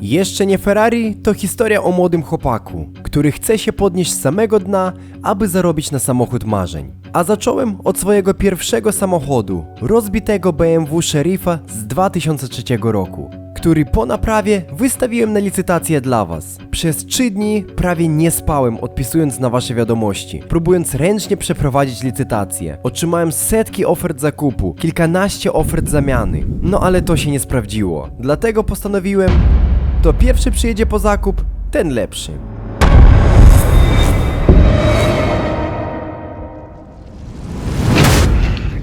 Jeszcze nie Ferrari to historia o młodym chłopaku, który chce się podnieść z samego dna, aby zarobić na samochód marzeń. A zacząłem od swojego pierwszego samochodu, rozbitego BMW Sheriffa z 2003 roku, który po naprawie wystawiłem na licytację dla Was. Przez 3 dni prawie nie spałem odpisując na Wasze wiadomości, próbując ręcznie przeprowadzić licytację. Otrzymałem setki ofert zakupu, kilkanaście ofert zamiany, no ale to się nie sprawdziło. Dlatego postanowiłem, to pierwszy przyjedzie po zakup, ten lepszy.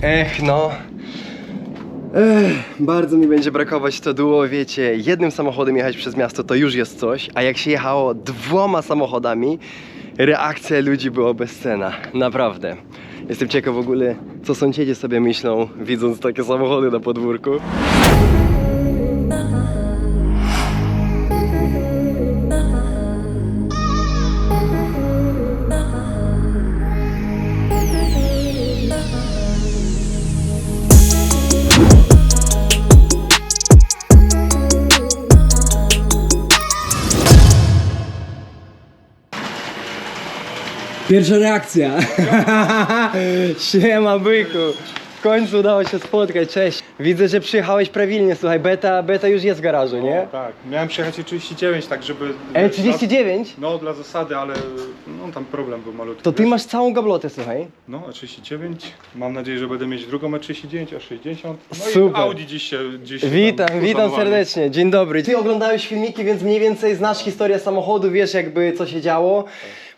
Ech, no. Ech, bardzo mi będzie brakować to duo, wiecie, jednym samochodem jechać przez miasto to już jest coś, a jak się jechało dwoma samochodami, reakcja ludzi była bezcena, naprawdę. Jestem ciekaw w ogóle, co sąsiedzi sobie myślą, widząc takie samochody na podwórku. Pierwsza reakcja. Siema byku, w końcu udało się spotkać, cześć. Widzę, że przyjechałeś prawilnie, słuchaj, beta, beta już jest w garażu, nie? Tak, miałem przyjechać i 39, tak żeby... E, wiesz, 39? No, dla zasady, ale no, tam problem był malutki. To ty wiesz. masz całą gablotę, słuchaj. No, E39, mam nadzieję, że będę mieć drugą E39, A60. No Super. i Audi dziś się... Dziś się Witam, tam witam uszanowali. serdecznie, dzień dobry. Ty oglądałeś filmiki, więc mniej więcej znasz historię samochodu, wiesz jakby co się działo.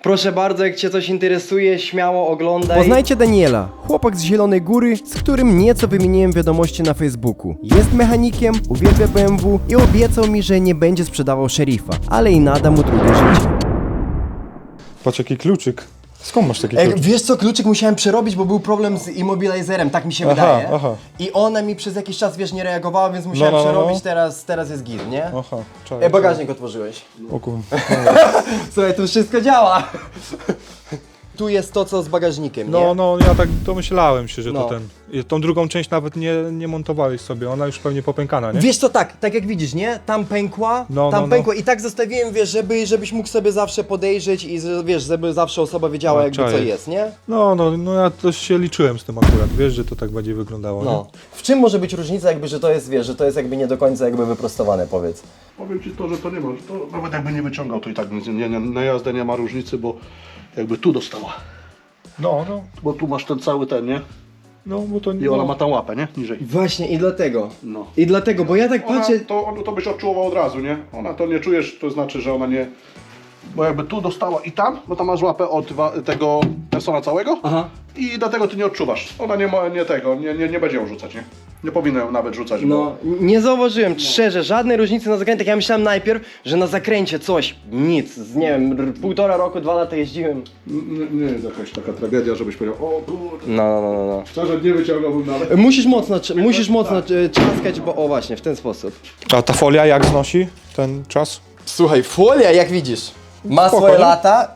Proszę bardzo, jak cię coś interesuje, śmiało oglądaj. Poznajcie Daniela, chłopak z Zielonej Góry, z którym nieco wymieniłem wiadomości na Facebooku. Jest mechanikiem, uwielbia BMW i obiecał mi, że nie będzie sprzedawał szeryfa, ale i nada mu drugie życie. Patrz, jaki kluczyk. Skąd masz taki E, kluczyk? wiesz co, kluczyk musiałem przerobić, bo był problem z immobilizerem, tak mi się Aha, wydaje. aha. I ona mi przez jakiś czas, wiesz, nie reagowała, więc musiałem no, no. przerobić, teraz, teraz jest git, nie? Aha, czekaj. E, bagażnik otworzyłeś. O kur... Słuchaj, tu wszystko działa. Tu jest to, co z bagażnikiem, No, nie? no, ja tak domyślałem się, że No. to ten... I Tą drugą część nawet nie, nie montowałeś sobie, ona już pewnie popękana, nie? Wiesz co, tak, tak jak widzisz, nie? Tam pękła, No, tam no, no. pękła i tak zostawiłem, wiesz, żeby, żebyś mógł sobie zawsze podejrzeć i wiesz, żeby zawsze osoba wiedziała No, jakby co czaję. jest, nie? No, no, no ja też się liczyłem z tym akurat, wiesz, że to tak będzie wyglądało, No. W czym może być różnica jakby, że to jest, wiesz, że to jest jakby nie do końca jakby wyprostowane, powiedz? Powiem Ci to, że to nie ma, że to nawet jakby nie wyciągał, to i tak nie, nie, nie, na jazdę nie ma różnicy, bo jakby tu dostała. No, no, Bo tu masz ten cały ten, nie? no, bo to... I ona no. ma tam łapę, nie? Niżej. Właśnie i dlatego. No. I dlatego, bo ja tak Ona, patrzę... to, on- to byś odczuwał od razu, nie? Ona to nie czujesz, to znaczy, że ona nie... Bo jakby tu dostała i tam, bo tam masz łapę od wa- tego persona całego Aha. i dlatego ty nie odczuwasz. Ona nie ma, nie tego, nie, nie, nie będzie ją rzucać, nie? Nie powinna ją nawet rzucać, No, nie zauważyłem, szczerze, żadnej różnicy na zakrętach. Ja myślałem najpierw, że na zakręcie coś, nic, z, nie wiem, r- półtora roku, dwa lata jeździłem. bo nie, nie jest jakaś taka tragedia, żebyś powiedział, o kurde, No, no, no, no. szczerze nie wyciągałbym nawet. Musisz mocno, cz- musisz mocno e, trzaskać, bo o właśnie, w ten sposób. A ta folia jak znosi ten czas? Słuchaj, folia, jak widzisz, ma swoje lata.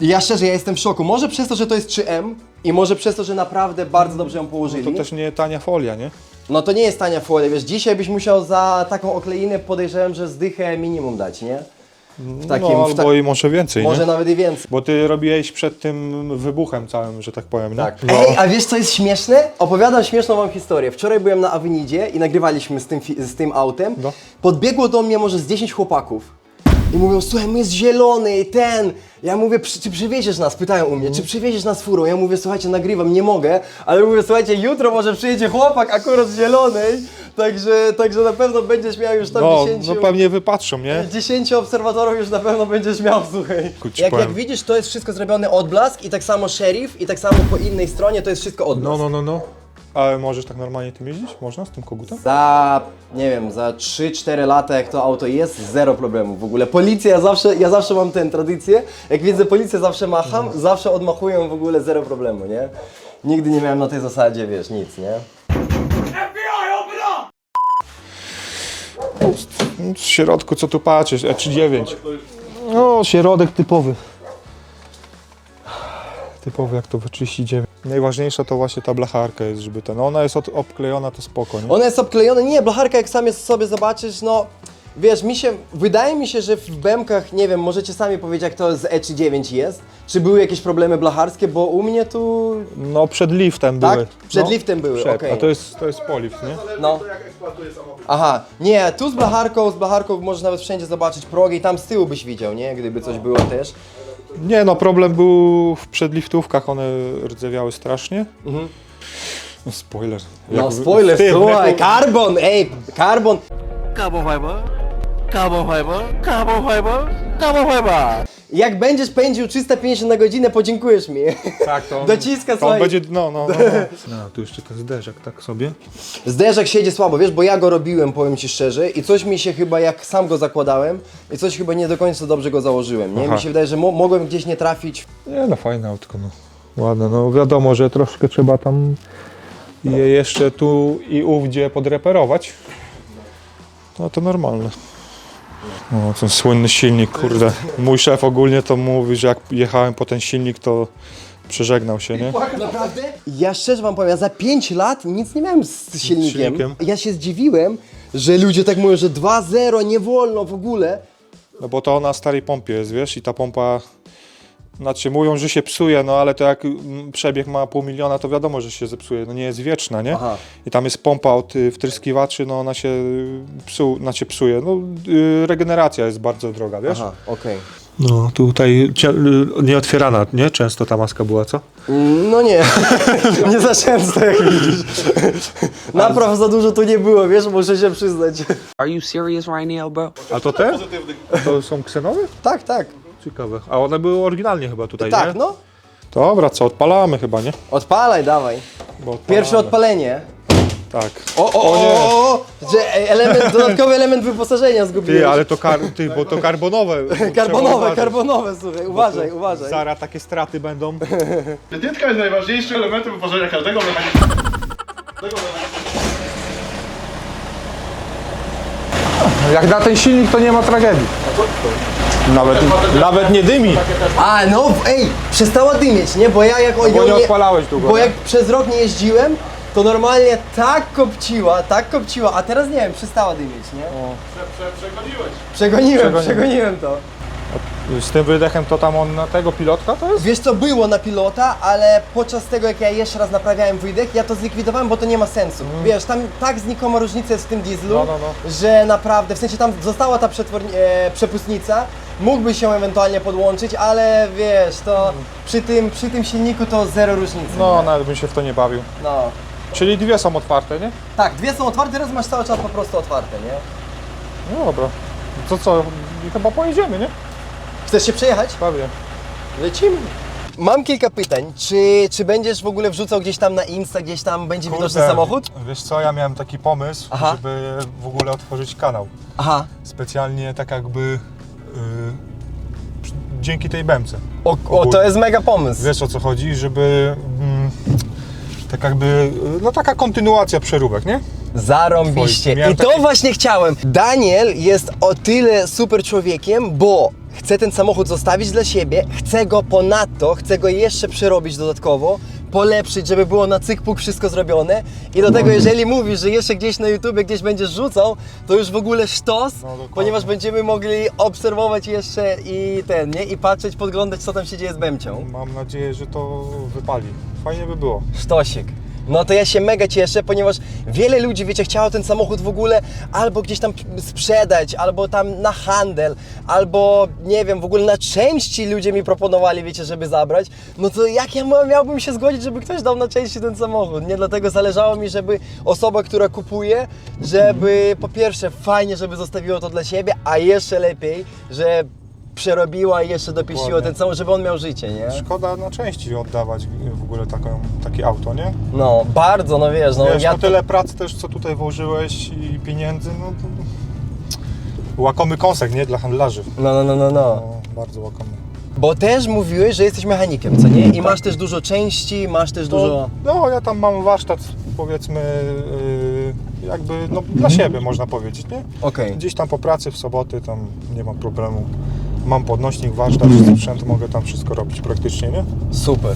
Ja szczerze, ja jestem w szoku. Może przez to, że to jest 3M i może przez to, że naprawdę bardzo dobrze ją położyli. To też nie tania folia, nie? No to nie jest tania folia, wiesz, dzisiaj byś musiał za taką okleinę podejrzewam, że zdychę minimum dać, nie? W takim, no, w ta... albo i może więcej, może nie? nawet i więcej. Bo ty robiłeś przed tym wybuchem całym, że tak powiem, nie? Tak. No. Ej, a wiesz co jest śmieszne? Opowiadam śmieszną wam historię. Wczoraj byłem na Avenidzie i nagrywaliśmy z tym, fi- z tym autem. No. Podbiegło do mnie może z 10 chłopaków. I mówią, słuchaj, my jest zielony i ten. Ja mówię, "Przy- czy przywieziesz nas? Pytają u mnie, czy przywieziesz nas furą? Ja mówię, słuchajcie, nagrywam, nie mogę. Ale mówię, słuchajcie, jutro może przyjedzie chłopak akurat z zielonej. Także, także na pewno będziesz miał już tam No, 10... no pewnie wypatrzą, nie? 10 obserwatorów już na pewno będziesz miał, słuchaj. Kurczę, Jak, powiem. jak widzisz, to jest wszystko zrobione odblask i tak samo sheriff i tak samo po innej stronie to jest wszystko odblask. No, no, no, no. Ale możesz tak normalnie tym jeździć? Można z tym kogutem? Za, nie wiem, za 3-4 lata jak to auto jest, zero problemu w ogóle. Policja, ja zawsze, ja zawsze mam tę tradycję, jak widzę policję zawsze macham, zawsze odmachuję w ogóle zero problemu, nie? Nigdy nie miałem na tej zasadzie, wiesz, nic, nie? W środku, co tu patrzysz? E39. No, środek typowy. Typowy jak to w 39. Najważniejsza to właśnie ta blacharka jest, żeby ten. No ona jest od, obklejona, to spoko, nie? Ona jest obklejona, nie, blacharka jak sam jest sobie zobaczysz, no wiesz, mi się, wydaje mi się, że w BMKach, nie wiem, możecie sami powiedzieć jak to z E39 jest, czy były jakieś problemy blacharskie, bo u mnie tu, No przed liftem Tak? były. Przed no, liftem były, przed. okej. A to jest, to jest polift, nie? no, jak eksploatuje samochód. aha, nie, tu z blacharką, z blacharką możesz nawet wszędzie zobaczyć progę i tam z tyłu byś widział, nie, gdyby coś było też. Nie no, problem był w przedliftówkach, one rdzewiały strasznie. No spoiler. No Jak spoiler, w tym, słuchaj, jak- carbon, ej, carbon, Carbon fiber, carbon fiber, carbon fiber, carbon fiber. Jak będziesz pędził 350 na godzinę, podziękujesz mi. Tak, to on, Dociska, to on słuchaj. będzie, no, no, no. no. no tu jeszcze ten zderzak tak sobie. Zderzak siedzi słabo, wiesz, bo ja go robiłem, powiem ci szczerze, i coś mi się chyba, jak sam go zakładałem, i coś chyba nie do końca dobrze go założyłem, nie? Aha. Mi się wydaje, że mo mogłem gdzieś nie trafić. Nie no, fajne autko, no. Ładne, no wiadomo, że troszkę trzeba tam je jeszcze tu i ówdzie podreperować. No to normalne. No, ten słynny silnik, kurde. Mój szef ogólnie to mówi, że jak jechałem po ten silnik, to przeżegnał się, nie? Naprawdę? Ja szczerze wam powiem, ja za 5 lat nic nie miałem z silnikiem. silnikiem? Ja się zdziwiłem, że ludzie tak mówią, że 2-0, nie wolno w ogóle. No bo to na starej pompie jest, wiesz, i ta pompa, znaczy mówią, że się psuje, no ale to jak mm, przebieg ma pół miliona, to wiadomo, że się zepsuje, no nie jest wieczna, nie? Aha. I tam jest pompa od y, wtryskiwaczy, no ona się y, psu, znaczy psuje, no y, regeneracja jest bardzo droga, wiesz? Aha, okej. No tutaj nieotwierana, nie? Często ta maska była, co? No nie, nie za często jak widzisz. Napraw za dużo tu nie było, wiesz, muszę się przyznać. Are you serious right now, bro? A to te? To są ksenowe? Tak, tak, Ciekawe. A one były oryginalnie chyba tutaj, tak, nie? no. Dobra, co, odpalamy chyba, nie? Odpalaj, dawaj. Bo Pierwsze odpalamy. odpalenie. Tak. O, o, o, o, o, że element, dodatkowy element wyposażenia zgubiłeś. Ty, ale to, kar, ty, bo to karbonowe. Trzeba Karbonowe, uważać. karbonowe, słuchaj, uważaj, uważaj. Zara takie straty będą. Wytyczka jest najważniejszym elementem wyposażenia każdego mechanika. Jak na ten silnik to nie ma tragedii. Nawet, nawet nie dymi. A, no, ej, przestała dymieć, nie? Bo ja jak... Bo ją nie odpalałeś długo. Bo nie? jak przez rok nie jeździłem, to normalnie tak kopciła, tak kopciła, a teraz nie wiem, przestała dymieć, nie? Przegoniłeś. Przegoniłem, Przegoniłem. przegoniłem to. Z tym wydechem to tam on na tego pilotka to jest? Wiesz co, było na pilota, ale podczas tego jak ja jeszcze raz naprawiałem wydech, ja to zlikwidowałem, bo to nie ma sensu. Wiesz, tam tak znikoma różnica jest w tym dieslu, Mm. No, no, że naprawdę, w sensie tam została ta przetworni- e, przepustnica, mógłby się ewentualnie podłączyć, ale wiesz, to przy tym, przy tym silniku to zero różnicy. No, nawet bym się w to nie bawił. no. Czyli dwie są otwarte, nie? Tak, dwie są otwarte, teraz masz cały czas po prostu otwarte, nie? No dobra. To co, chyba pojedziemy, nie? Chcesz się przejechać? Prawie. Lecimy. Mam kilka pytań. Czy, czy będziesz w ogóle wrzucał gdzieś tam na Insta, gdzieś tam będzie widoczny samochód? Wiesz co, ja miałem taki pomysł, Aha. żeby w ogóle otworzyć kanał. Aha. Specjalnie tak jakby dzięki tej bemce. O, o, to jest mega pomysł. Wiesz o co chodzi, żeby mm, tak jakby, yy, no taka kontynuacja przeróbek, nie? Zarąbiście. Miałem I to taki- właśnie chciałem. Daniel jest o tyle super człowiekiem, bo chce ten samochód zostawić dla siebie, chce go ponadto, chce go jeszcze przerobić dodatkowo, polepszyć, żeby było na cyk puk wszystko zrobione. I do tego, jeżeli mówisz, że jeszcze gdzieś na YouTubie gdzieś będziesz rzucał, to już w ogóle sztos, No, dokładnie. ponieważ będziemy mogli obserwować jeszcze i ten, nie? I patrzeć, podglądać, co tam się dzieje z Bemcią. Mam nadzieję, że to wypali. Fajnie by było. Sztosik. No to ja się mega cieszę, ponieważ wiele ludzi, wiecie, chciało ten samochód w ogóle albo gdzieś tam sprzedać, albo tam na handel, albo nie wiem, w ogóle na części ludzie mi proponowali, wiecie, żeby zabrać. No to jak ja miałbym się zgodzić, żeby ktoś dał na części ten samochód, nie? Dlatego zależało mi, żeby osoba, która kupuje, żeby po pierwsze fajnie, żeby zostawiło to dla siebie, a jeszcze lepiej, że przerobiła i jeszcze dopieściła Dokładnie. ten samochód, żeby on miał życie, nie? Szkoda na części oddawać w ogóle taką, takie auto, nie? No, bardzo, no wiesz, no Wiesz, ja no tyle pracy też, co tutaj włożyłeś i pieniędzy, no to... Łakomy kąsek, nie? Dla handlarzy. No, no, no, no, no. No, bardzo łakomy. Bo też mówiłeś, że jesteś mechanikiem, co nie? I masz też dużo części, masz też dużo... No, no, ja tam mam warsztat, powiedzmy, yy, jakby, no, dla siebie można powiedzieć, nie? Okej. Gdzieś tam po pracy w soboty, tam nie mam problemu. Mam podnośnik, warsztat, sprzęt, mogę tam wszystko robić praktycznie, nie? Super.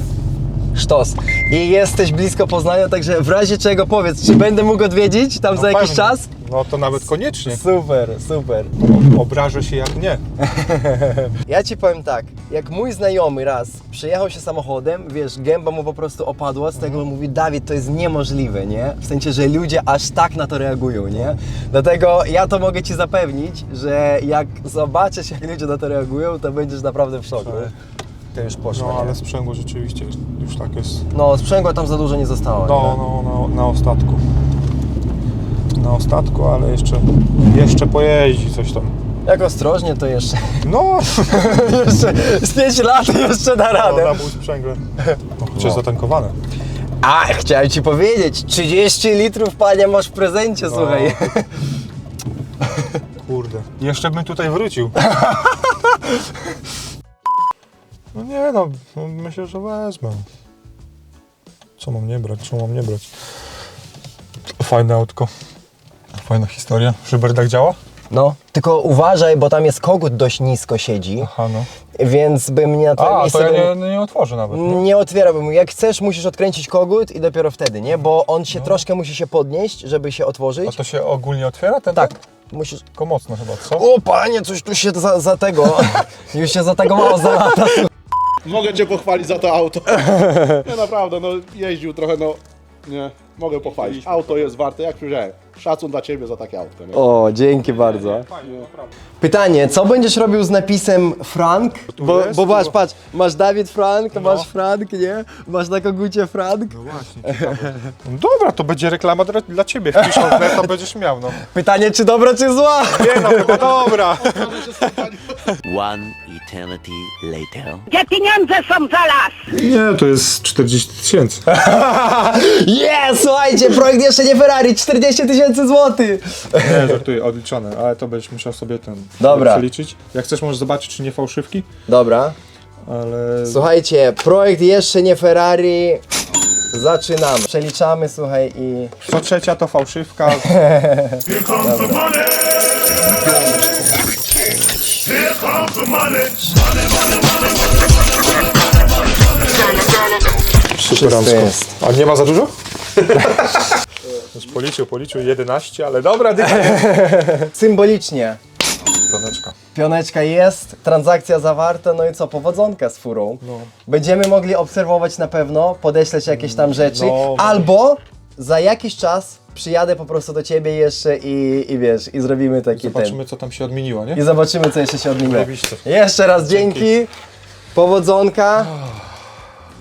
Sztos. I jesteś blisko Poznania, także w razie czego powiedz, czy będę mógł odwiedzić tam za jakiś pewnie. czas? No to nawet koniecznie. Super, super. Obrażę się jak nie. Ja ci powiem tak, jak mój znajomy raz przyjechał się samochodem, wiesz, gęba mu po prostu opadła, z tego mówi, Dawid, to jest niemożliwe, nie? W sensie, że ludzie aż tak na to reagują, nie? Dlatego ja to mogę ci zapewnić, że jak zobaczysz, jak ludzie na to reagują, to będziesz naprawdę w szoku. To już poszło, No nie? ale sprzęgło rzeczywiście już tak jest. No, sprzęgła tam za dużo nie zostało, No, nie? no, no na ostatku. Na ostatku, ale jeszcze, jeszcze pojeździ coś tam. Jak ostrożnie, to jeszcze, No, jeszcze z 5 lat jeszcze da no radę. na mój sprzęgle. No, chociaż zatankowane. A, chciałem ci powiedzieć, 30 litrów, panie, masz w prezencie, słuchaj. Kurde. Jeszcze bym tutaj wrócił. No nie no, no, myślę, że wezmę. Co mam nie brać, co mam nie brać? Fajne autko. Fajna historia. Szybert tak działa? No, tylko uważaj, bo tam jest kogut dość nisko siedzi, Aha, no. więc bym nie na twoim A, miejscu to ja nie, nie otworzę nawet. Nie? nie otwierałbym. Jak chcesz, musisz odkręcić kogut i dopiero wtedy, nie? Bo on się troszkę musi się podnieść, żeby się A otworzyć. to się ogólnie otwiera ten? Tak, ten? musisz... Tylko mocno chyba, co? O panie, coś tu się za, za tego, już się za tego mało za lata. Mogę cię pochwalić za to auto. Nie, naprawdę, no jeździł trochę, no... Nie, mogę pochwalić. Auto jest warte, jak wziąłem. Szacun dla ciebie za takie autko, nie? O, dzięki bardzo. Pytanie, co będziesz robił z napisem Frank? Bo, jest, bo masz, patrz, masz Dawid Frank, to No. masz Frank, nie? Masz na kogucie Frank. Właśnie, ciekawe. No dobra, to będzie reklama dla, dla ciebie. Wpisz tle, to będziesz miał, no. Pytanie, czy dobra, czy zła? Nie no, chyba dobra. One eternity later. Gdzie pieniądze są za las? Nie, to jest 40 tysięcy. Jest, słuchajcie, projekt jeszcze nie Ferrari, 40 tysięcy złotych. Nie, żartuję, odliczone, ale to będziesz musiał sobie ten Dobra. przeliczyć. Jak chcesz, możesz zobaczyć, czy nie fałszywki, Dobra, ale słuchajcie, projekt jeszcze nie Ferrari. Zaczynamy. Przeliczamy, słuchaj, i co trzecia to fałszywka. Superancko. jest. A nie ma za dużo? Już policzył, policzył 11, ale dobra, dycha. symbolicznie. Toneczka. Pioneczka jest, transakcja zawarta, no i co, powodzonka z furą. Będziemy mogli obserwować na pewno, podeśleć jakieś tam rzeczy, No. albo za jakiś czas przyjadę po prostu do ciebie jeszcze i, i wiesz, i zrobimy taki Zobaczymy, ten. co tam się odmieniło, nie? I zobaczymy, co jeszcze się odmieni. Zajebiście. Jeszcze raz dzięki, powodzonka.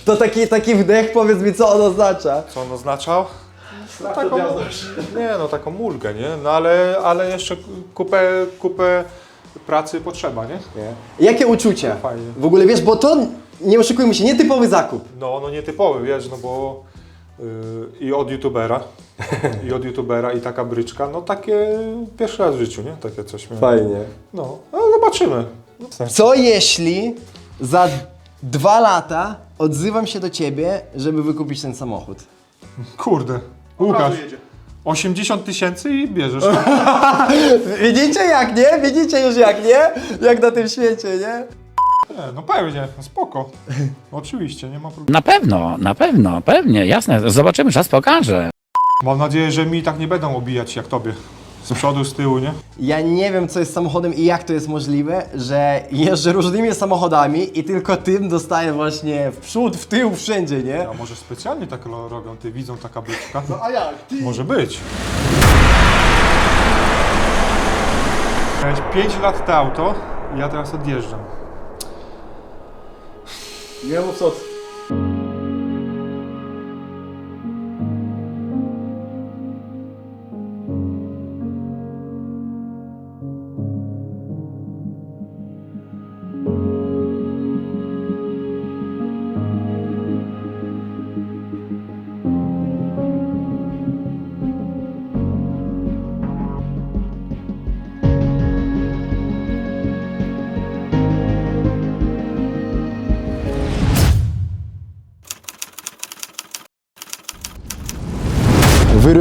To taki, taki wdech, powiedz mi, co on oznacza. Co on oznaczał? No, taką, nie no, taką mulgę, nie? No ale, ale jeszcze kupę, kupę pracy potrzeba, nie? Jakie uczucia? Fajnie. W ogóle wiesz, bo to, nie oszukujmy się, nietypowy zakup. No, no nietypowy, wiesz, no bo yy, i od youtubera, i od youtubera i taka bryczka, no takie pierwszy raz w życiu, nie? Takie coś miałem. Fajnie. No, no zobaczymy. Co jeśli za dwa lata odzywam się do ciebie, żeby wykupić ten samochód? Kurde, Łukasz, 80 tysięcy i bierzesz. Widzicie jak nie? Widzicie już jak nie? Jak na tym świecie, nie? Nie, no pewnie, spoko. Oczywiście, nie ma problemu. Na pewno, na pewno, pewnie, jasne. Zobaczymy, czas pokaże. Mam nadzieję, że mi tak nie będą obijać jak tobie. Z przodu, z tyłu, nie? Ja nie wiem, co jest samochodem i jak to jest możliwe, że jeżdżę różnymi samochodami i tylko tym dostaję właśnie w przód, w tył, wszędzie, nie? A może specjalnie tak ro- robią, ty widzą taka bryczka? A jak? Ty? Może być. Miałeś 5 lat to auto i ja teraz odjeżdżam. Nie mów co...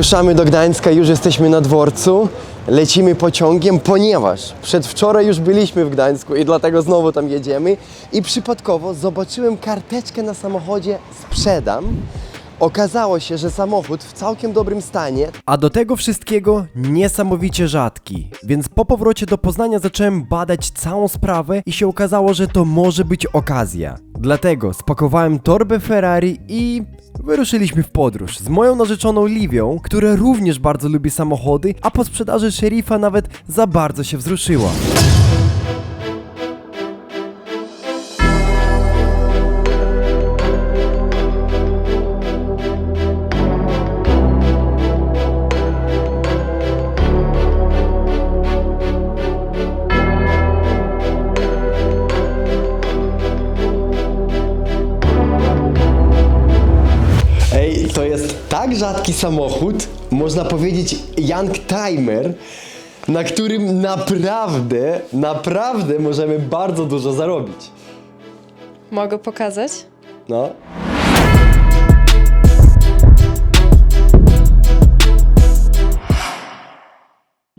Wyruszamy do Gdańska, już jesteśmy na dworcu. Lecimy pociągiem, ponieważ przedwczoraj już byliśmy w Gdańsku i dlatego znowu tam jedziemy. I przypadkowo zobaczyłem karteczkę na samochodzie sprzedam Okazało się, że samochód w całkiem dobrym stanie, a do tego wszystkiego niesamowicie rzadki. Więc po powrocie do Poznania zacząłem badać całą sprawę i się okazało, że to może być okazja. Dlatego spakowałem torbę Ferrari i wyruszyliśmy w podróż z moją narzeczoną Livią, która również bardzo lubi samochody, a po sprzedaży szeryfa nawet za bardzo się wzruszyła. Rzadki samochód, można powiedzieć young timer, na którym naprawdę, naprawdę możemy bardzo dużo zarobić. Mogę pokazać? No.